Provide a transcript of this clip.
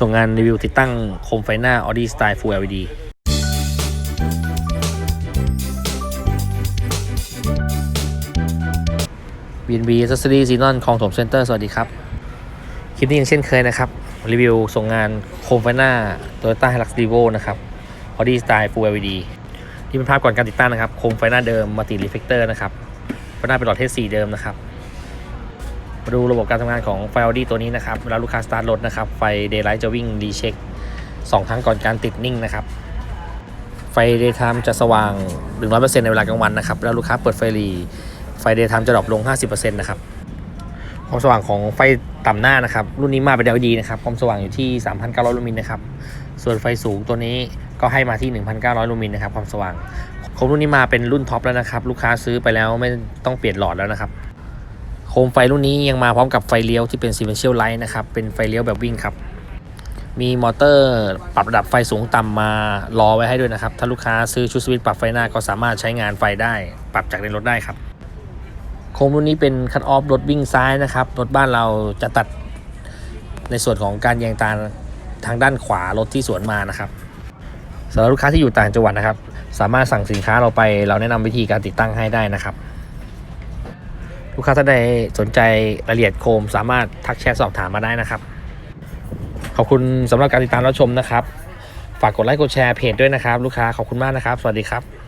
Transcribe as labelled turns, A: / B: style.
A: ส่งงานรีวิวติดตั้งโคมไฟหน้า Audi Style Full LED BNB Accessory Xenon คลองถมเซ็นเตอร์สวัสดีครับคลิปนี้ยังเช่นเคยนะครับ รีวิวส่งงานโคมไฟหน้า Toyota Hilux Revo นะครับ Audi Style Full LED นี่เป็นภาพก่อนการติดตั้งนะครับ โคมไฟหน้าเดิมมัลติรีเฟกเตอร์นะครับไฟหน้าเป็นหลอดเทสสีเดิมนะครับ มาดูระบบการทำงานของไฟ Audi ตัวนี้นะครับเวลาลูกค้าสตาร์ทรถนะครับไฟ Daylight จะวิ่งรีเช็คสองครั้งก่อนการติดนิ่งนะครับ ไฟ Daytime จะสว่าง 100%ในเวลากลางวันนะครับแล้วลูกค้าเปิดไฟรีไฟ Daytime จะดรอปลง 50%นะครับความสว่างของไฟต่ำหน้านะครับ รุ่นนี้มาเป็น LED นะครับความสว่างอยู่ที่ 3,900 ลูมินนะครับส่วนไฟสูงตัวนี้ก็ให้มาที่ 1,900 ลูมินนะครับความสว่างโคมรุ่นนี้มาเป็นรุ่นท็อปแล้วนะครับ ลูกค้าซื้อไปแล้วไม่ต้องเปลี่ยนหลอดแล้วนะครับ โคมไฟรุ่นนี้ยังมาพร้อมกับไฟเลี้ยวที่เป็น Sequential Light นะครับ เป็นไฟเลี้ยวแบบวิ่งครับ มีมอเตอร์ปรับระดับไฟสูงต่ำมารอไว้ให้ด้วยนะครับ ถ้าลูกค้าซื้อชุดสวิตช์ปรับไฟหน้าก็สามารถใช้งานไฟได้ ปรับจากในรถได้ครับ โคมรุ่นนี้เป็นคั t ออฟรถวิ่งซ้ายนะครับ รถบ้านเราจะตัดในส่วนของการแยงตาทางด้านขวารถที่สวนมานะครับสำหรับลูกค้าที่อยู่ต่างจังหวัดนะครับ สามารถสั่งสินค้าเราไป เราแนะนำวิธีการติดตั้งให้ได้นะครับ ลูกค้าท่านใดสนใจรายละเอียดโคม สามารถทักแชทสอบถามมาได้นะครับ ขอบคุณสำหรับการติดตามรับชมนะครับ ฝากกดไลค์กดแชร์เพจด้วยนะครับ ลูกค้าขอบคุณมากนะครับ สวัสดีครับ